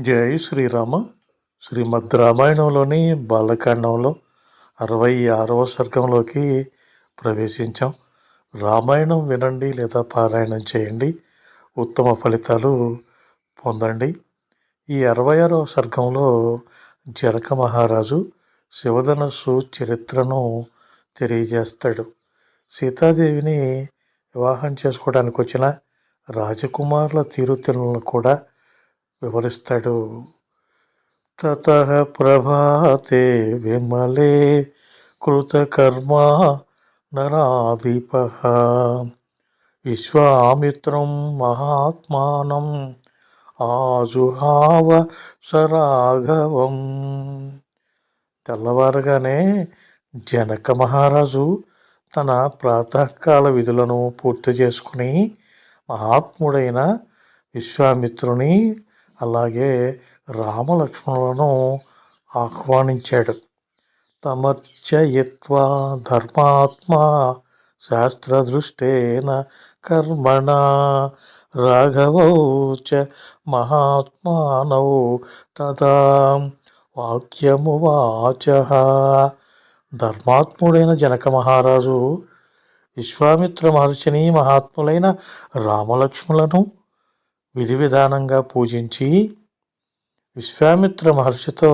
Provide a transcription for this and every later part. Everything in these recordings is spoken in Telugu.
జై శ్రీరామ. శ్రీమద్ రామాయణంలోని బాలకాండంలో అరవై ఆరవ సర్గంలోకి ప్రవేశించాం. రామాయణం వినండి లేదా పారాయణం చేయండి. ఉత్తమ ఫలితాలు పొందండి. ఈ అరవై ఆరవ సర్గంలో జనక మహారాజు శివధనస్సు చరిత్రను తెలియజేస్తాడు. సీతాదేవిని వివాహం చేసుకోవడానికి వచ్చిన రాజకుమారుల తీరుతెన్నులను కూడా వివరిస్తాడు. తత ప్రభాతే విమలే కృతకర్మ నరాధిప. విశ్వామిత్రం మహాత్మానం ఆజుహావ సరాఘవం. తెల్లవారుగానే జనక మహారాజు తన ప్రాతకాల విధులను పూర్తి చేసుకుని మహాత్ముడైన విశ్వామిత్రుని రామలక్ష్మణులను ఆహ్వానించాడు. తమర్చయిత్వా ధర్మాత్మా శాస్త్రదృష్టేన కర్మణ రాఘవౌ చ మహాత్మానౌ తదా వాక్యమువాచ ధర్మాత్ముడైన జనక మహారాజు విశ్వామిత్ర మహర్షిని మహాత్ములైన రామలక్ష్ములను విధి విధానంగా పూజించి విశ్వామిత్ర మహర్షితో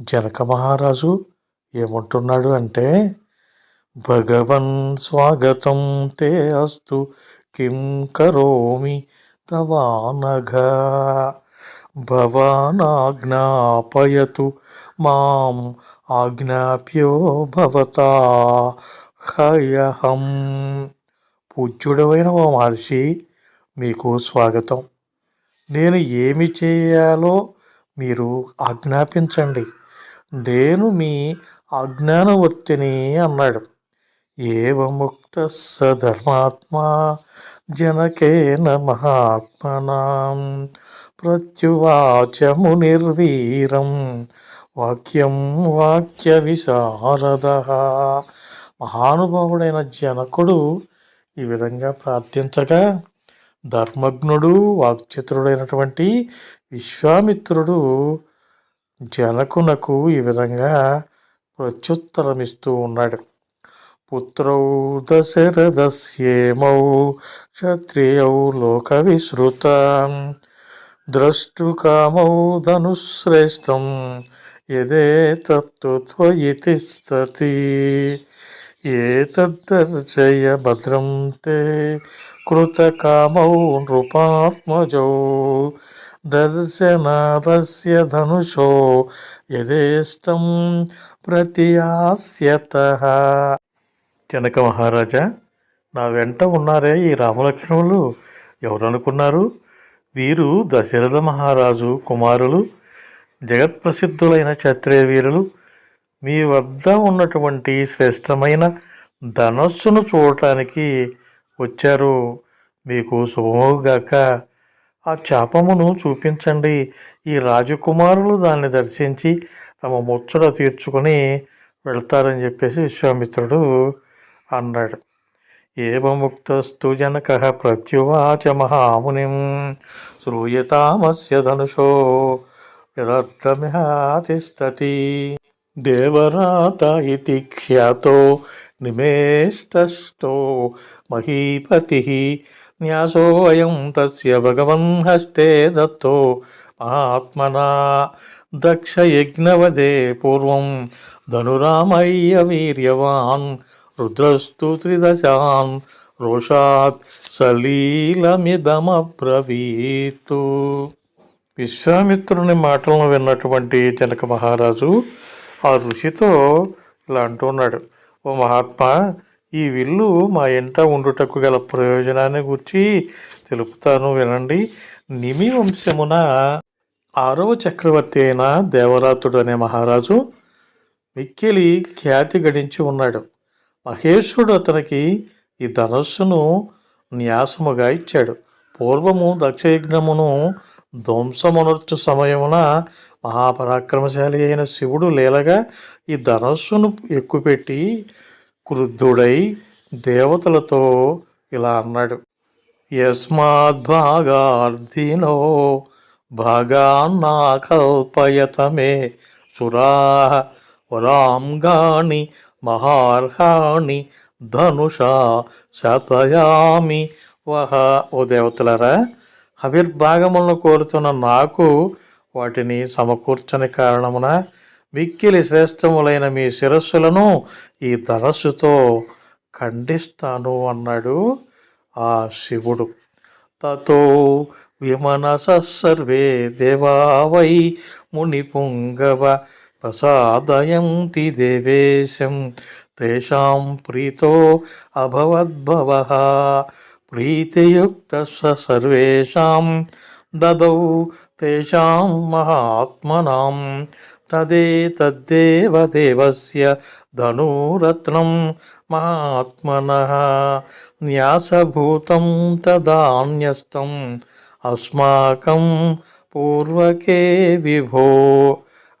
జనక మహారాజు ఏమంటున్నాడు అంటే భగవన్ స్వాగతం తే అస్తు కిం కరోమి తవానఘ? భవానాజ్ఞాపయతు మాం ఆజ్ఞాప్యో భవతా హయహం. పూజ్యుడమైన ఓ మహర్షి మీకు స్వాగతం. నేను ఏమి చేయాలో మీరు ఆజ్ఞాపించండి. నేను మీ అజ్ఞానవర్తిని అన్నాడు. ఏవముక్త సధర్మాత్మా జనకేన మహాత్మనాం ప్రత్యువాచము నిర్వీరం వాక్యం వాక్య విశారద. మహానుభావుడైన జనకుడు ఈ విధంగా ప్రార్థించగా ధర్మజ్ఞుడు వాక్చిత్రుడైనటువంటి విశ్వామిత్రుడు జనకునకు ఈ విధంగా ప్రత్యుత్తరమిస్తూ ఉన్నాడు. పుత్రౌ దశరథస్యేమౌ క్షత్రియౌ లోక విశ్రుత ద్రష్టుకామౌ ధనుశ్రేష్టం యదే తత్తు త్వయి తిష్టతి ఏతద్దర్శయ భద్రం తే కృతకామౌ నృపాత్మజౌ దర్శనాదస్య ధనుషో యథేష్టం ప్రతియాస్యత జనక మహారాజా నా వెంట ఉన్నారే ఈ రామలక్ష్మణులు. ఎవరనుకున్నారు? వీరు దశరథ మహారాజు కుమారులు జగత్ప్రసిద్ధులైన క్షత్రియ వీరులు మీ వద్ద ఉన్నటువంటి శ్రేష్టమైన ధనస్సును చూడటానికి వచ్చారు. మీకు శుభముగాక ఆ చాపమును చూపించండి. ఈ రాజకుమారులు దాన్ని దర్శించి తమ ముచ్చట తీర్చుకొని వెళ్తారని చెప్పేసి విశ్వామిత్రుడు అన్నాడు. ఏవముక్తస్తు జనక ప్రత్యువాచ మహామునిం శ్రూయతామస్య ధనుషో యదర్థమిహాతిష్టతి. దేవరాత ఇతి ఖ్యాతో నిమేష్టష్టో మహీపతి న్యాసోయం తస్య భగవన్ హస్తే దత్తో మహాత్మనా దక్షయజ్ఞవదే పూర్వం ధనురామయ్య వీర్యవాన్ రుద్రస్తు త్రిదశాన్ రోషాత్ సలీలమిదమబ్రవీతు విశ్వామిత్రుని మాటలను విన్నటువంటి జనక మహారాజు ఆ ఋషితో ఇలా అంటున్నాడు ఓ మహాత్మా ఈ విల్లు మా ఇంట ఉండుటకు గల ప్రయోజనాన్ని గురించి తెలుపుతాను వినండి. నిమి వంశమున ఆరవ చక్రవర్తి అయిన దేవరాతుడు అనే మహారాజు మిక్కిలి ఖ్యాతి గడించి ఉన్నాడు. మహేశ్వరుడు అతనికి ఈ ధనస్సును న్యాసముగా ఇచ్చాడు. పూర్వము దక్షయజ్ఞమును ధ్వంసమనర్చు సమయమున మహాపరాక్రమశాలి అయిన శివుడు లీలగా ఈ ధనస్సును ఎక్కుపెట్టి క్రుద్ధుడై దేవతలతో ఇలా అన్నాడు. యస్మాద్భాగార్థినో భాగాన్నా కల్పయతమే సురా వరాంగాణి మహార్హాణి ధనుషా శతయామి వహ ఓ దేవతలరా హవిర్భాగములను కోరుతున్న నాకు వాటిని సమకూర్చని కారణమున మిక్కిలి శ్రేష్టములైన మీ శిరస్సులను ఈ ధనస్సుతో ఖండిస్తాను అన్నాడు ఆ శివుడు. తతో విమనస సర్వే దేవావై మునిపుంగవ ప్రసాదయంతి దేవేశం. తేషాం ప్రీతో అభవద్భవ ప్రీతియుక్త సర్వేషాం దదౌ తేషాం మహాత్మనాం తదే దేవస్య ధనురత్నం మహాత్మన న్యాసభూతం తదాన్యస్తం అస్మాకం పూర్వకే విభో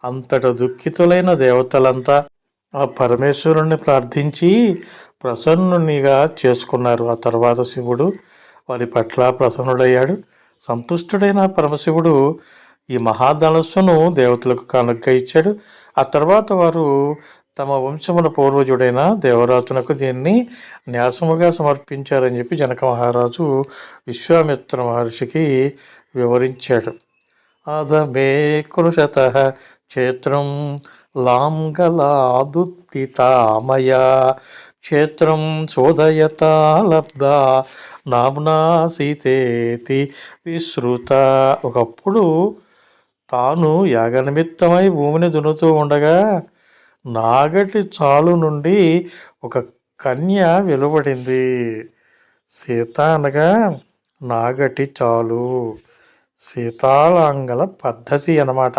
అంతట దుఃఖితులైన దేవతలంతా ఆ పరమేశ్వరుణ్ణి ప్రార్థించి ప్రసన్నునిగా చేసుకున్నారు. ఆ తర్వాత శివుడు వారి పట్ల ప్రసన్నుడయ్యాడు. సంతుష్టుడైన పరమశివుడు ఈ మహాధనస్సును దేవతలకు కానుక ఇచ్చాడు. ఆ తర్వాత వారు తమ వంశముల పూర్వజుడైన దేవరాజునకు దీన్ని న్యాసముగా సమర్పించారని చెప్పి జనక మహారాజు విశ్వామిత్ర మహర్షికి వివరించాడు. అదమే కృషత క్షేత్రం లాంగలాదుత్తితామయ క్షేత్రం శోధయత లబ్ధ. నామ్నా సీతేతి విశ్రుత. ఒకప్పుడు తాను యాగనిమిత్తమై భూమిని దున్నుతూ ఉండగా నాగటి చాలు నుండి ఒక కన్య వెలువడింది. సీత అనగా నాగటి చాలు. సీతాళాంగల పద్ధతి అన్నమాట.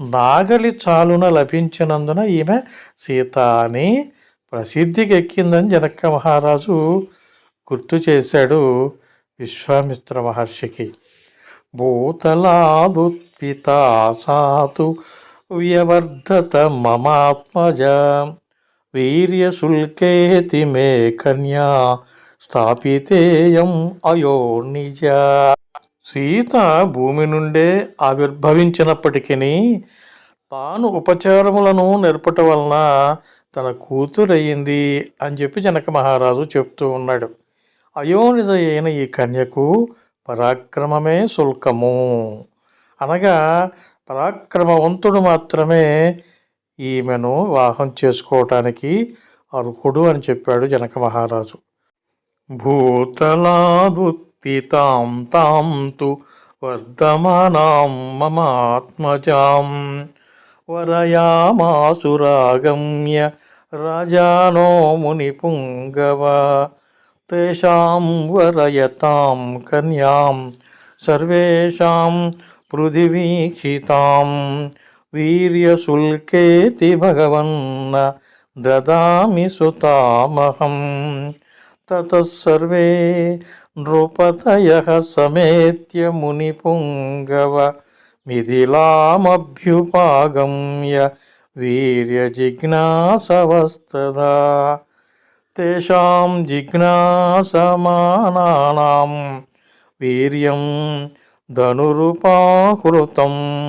నాగలి చాలున లభించినందున ఈమె సీత అని ప్రసిద్ధికి ఎక్కిందని జనక మహారాజు గుర్తు చేశాడు విశ్వామిత్ర మహర్షికి. భూతలాదుత్తితా సాతు వ్యవర్ధత మమాత్మజ వీర్యశుల్కేతి మే కన్యా స్థాపితేయం అయో నిజ సీత భూమి నుండే ఆవిర్భవించినప్పటికీ తాను ఉపచారములను నేర్పటం వలన తన కూతురయ్యింది అని చెప్పి జనక మహారాజు చెప్తూ ఉన్నాడు. అయోనిజ అయిన ఈ కన్యకు పరాక్రమమే శుల్కము. అనగా పరాక్రమవంతుడు మాత్రమే ఈమెను వివాహం చేసుకోవటానికి అర్హుడు అని చెప్పాడు జనక మహారాజు. భూతలాదుత్తితాం తాం తు వర్ధమానాం మమాత్మజాం వరయామాసురాగమ్య రాజానో ముని పుంగవ తేషాం వరయతాం కన్యాం సర్వేషాం పృథివీక్షితాం వీర్యశుల్కేతి భగవన్న దదామి సుతామహం. తతసర్వే నృపతయ సమేత్య మునిపుంగవ మిథిలామభ్యుపాగమ్య వీర్యజిజ్ఞాసవస్తదా తేషాం జిజ్ఞాసమానానాం వీర్యం ధనురుపాహృతం.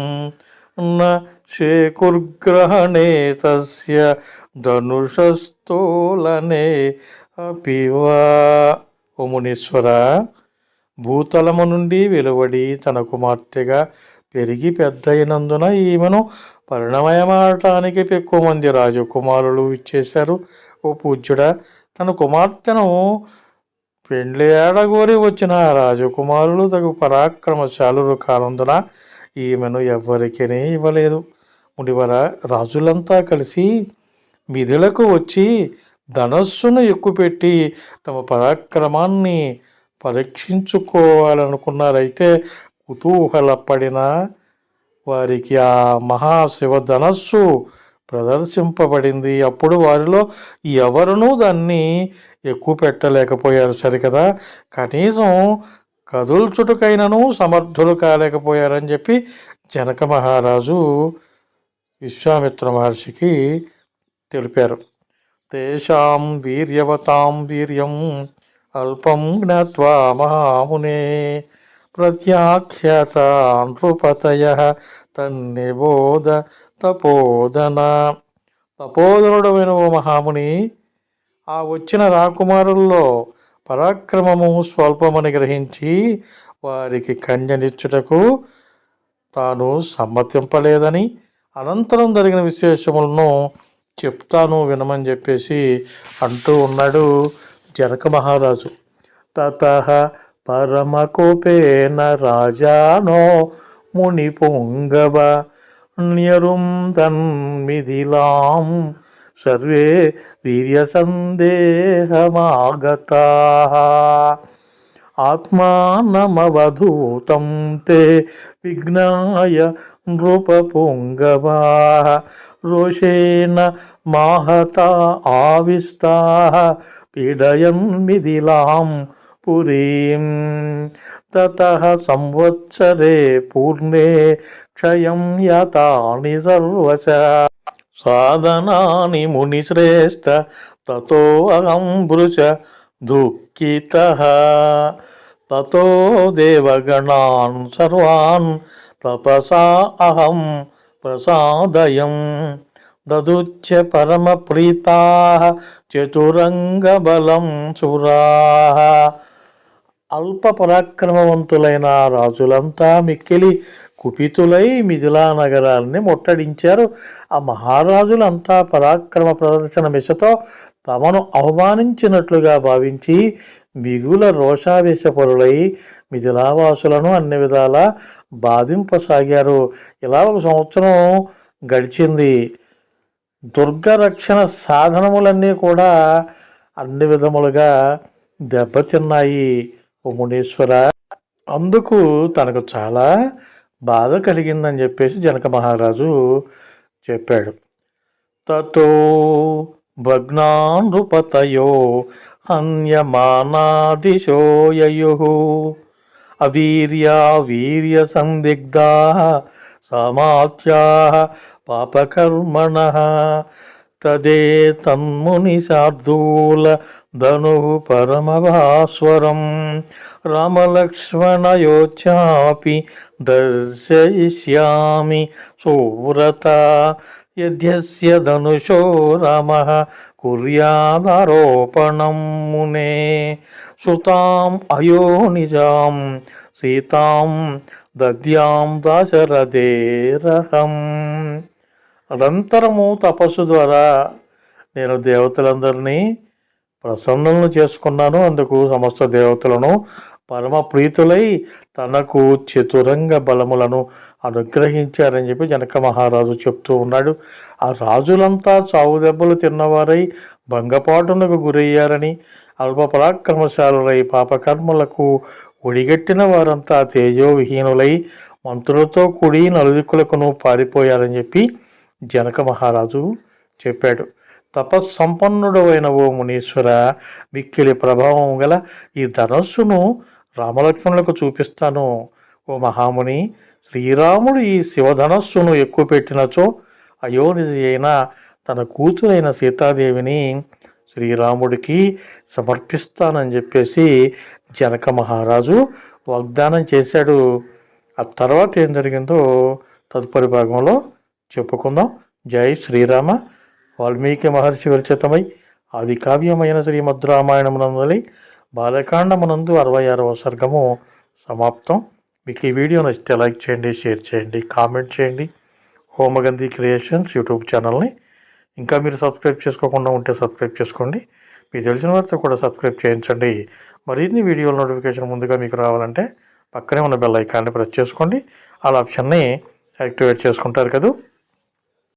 న శేకుర్గ్రహణే తస్య ధనుషస్తోలనే అపివా. ఓ మునీశ్వర భూతలము నుండి వెలువడి తన కుమార్తెగా పెరిగి పెద్దయినందున ఈమెను పరిణమయమాడటానికి ఎక్కువ మంది రాజకుమారులు ఇచ్చేశారు ఓ పూజ్యుడా తన కుమార్తెను పెండ్లి ఏడగోరి వచ్చిన రాజకుమారులు తగు పరాక్రమశాలురు కానందున ఈమెను ఎవ్వరికీ ఇవ్వలేదు. మునివర రాజులంతా కలిసి మిథులకు వచ్చి ధనస్సును ఎక్కుపెట్టి తమ పరాక్రమాన్ని పరీక్షించుకోవాలనుకున్నారైతే కుతూహలపడిన వారికి ఆ మహాశివ ధనస్సు ప్రదర్శింపబడింది. అప్పుడు వారిలో ఎవరునూ దాన్ని ఎక్కువ పెట్టలేకపోయారు సరికదా? కనీసం కదుల్చుటకైనను సమర్థులు కాలేకపోయారని చెప్పి జనక మహారాజు విశ్వామిత్ర మహర్షికి తెలిపారు. తేషాం వీర్యవతాం వీర్యం అల్పం జ్ఞాత్వా మహామునే ప్రత్యాఖ్యాత నృపతయ తన్నిబోధ తపోదన తపోదనుడమైన ఓ మహాముని ఆ వచ్చిన రాకుమారుల్లో పరాక్రమము స్వల్పమని గ్రహించి వారికి కన్యనిచ్చుటకు తాను సమ్మతింపలేదని అనంతరం జరిగిన విశేషములను చెప్తాను వినమని చెప్పేసి అంటూ ఉన్నాడు జనక మహారాజు. తత పరమకోపేన రాజానో ముని పొంగవ న్యరుం తన్మిదిలాం సర్వే వీర్య సందేహమాగతా. ఆత్మానమవధూతం తే విఘ్నాయ నృపపుంగవా రోషేణ మాహత ఆవిస్తా పీడయన్మిదిలాం పురీం తతః సంవత్సరే పూర్ణే క్షయం యతాని సర్వశ సాధనాని మునిశ్రేష్ఠ తతో అహం వృచ దుఃఖితః తతో దేవగణాన్ సర్వాన్ తపసా అహం ప్రసాదయం దదుచ్చ పరమప్రీతా చతురంగబలం సురా అల్ప పరాక్రమవంతులైన రాజులంతా మిక్కిలి కుపితులై మిథిలా నగరాన్ని ముట్టడించారు. ఆ మహారాజులంతా పరాక్రమ ప్రదర్శన మిషతో తమను అవమానించినట్లుగా భావించి మిగుల రోషావేశపరులై మిథిలావాసులను అన్ని విధాలా బాధింపసాగారు. ఇలా ఒక సంవత్సరం గడిచింది. దుర్గరక్షణ సాధనములన్నీ కూడా అన్ని విధములుగా దెబ్బతిన్నాయి. ఓ మునీశ్వర అందుకు తనకు చాలా బాధ కలిగిందని చెప్పేసి జనక మహారాజు చెప్పాడు. తతో భగ్నానుపతయో హన్యమానాదిశో అవీర్యా వీర్య సందిగ్ధా సమాత్యా పాపకర్మణ తదే తన్ముని శార్దూల ధను పరమభాస్వరం రామలక్ష్మణయోచాపి దర్శయిష్యామి సువ్రత. యద్యస్య ధనుషో రామ కుర్యాదారోపణం మునే. సుతాం అయోనిజాం సీతాం దద్యాం దాశరథేరహం అనంతరము తపస్సు ద్వారా నేను దేవతలందరినీ ప్రసన్నులను చేసుకున్నాను. అందుకు సమస్త దేవతలను పరమ ప్రీతులై తనకు చతురంగ బలములను అనుగ్రహించారని చెప్పి జనక మహారాజు చెప్తూ ఉన్నాడు. ఆ రాజులంతా చావు దెబ్బలు తిన్నవారై భంగపాటునకు గురయ్యారని అల్ప పరాక్రమశాలులై పాపకర్మలకు ఒడిగట్టిన వారంతా తేజోవిహీనులై మంత్రులతో కూడి నలుదిక్కులకును పారిపోయారని చెప్పి జనక మహారాజు చెప్పాడు తపస్సంపన్నుడైన ఓ మునీశ్వర మిక్కిలి ప్రభావం గల ఈ ధనస్సును రామలక్ష్మణులకు చూపిస్తాను. ఓ మహాముని శ్రీరాముడు ఈ శివధనస్సును ఎక్కువ పెట్టినచో అయోనిధి అయిన తన కూతురైన సీతాదేవిని శ్రీరాముడికి సమర్పిస్తానని చెప్పేసి జనక మహారాజు వాగ్దానం చేశాడు. ఆ తర్వాత ఏం జరిగిందో తదుపరి భాగంలో చెప్పుకుందాం. జై శ్రీరామ. వాల్మీకి మహర్షి విరచితమై ఆది కావ్యమైన శ్రీమద్ రామాయణమునందలి బాలకాండమునందు అరవై ఆరవ సర్గము సమాప్తం. మీకు ఈ వీడియో నచ్చితే లైక్ చేయండి షేర్ చేయండి కామెంట్ చేయండి. హోమగంధి క్రియేషన్స్ యూట్యూబ్ ఛానల్ని ఇంకా మీరు సబ్స్క్రైబ్ చేసుకోకుండా ఉంటే సబ్స్క్రైబ్ చేసుకోండి. మీకు తెలిసిన వారితో కూడా సబ్స్క్రైబ్ చేయించండి. మరిన్ని వీడియోల నోటిఫికేషన్ ముందుగా మీకు రావాలంటే పక్కనే ఉన్న బెల్ ఐకాన్ని ప్రెస్ చేసుకోండి. ఆ ఆప్షన్ని యాక్టివేట్ చేసుకుంటారు కదా.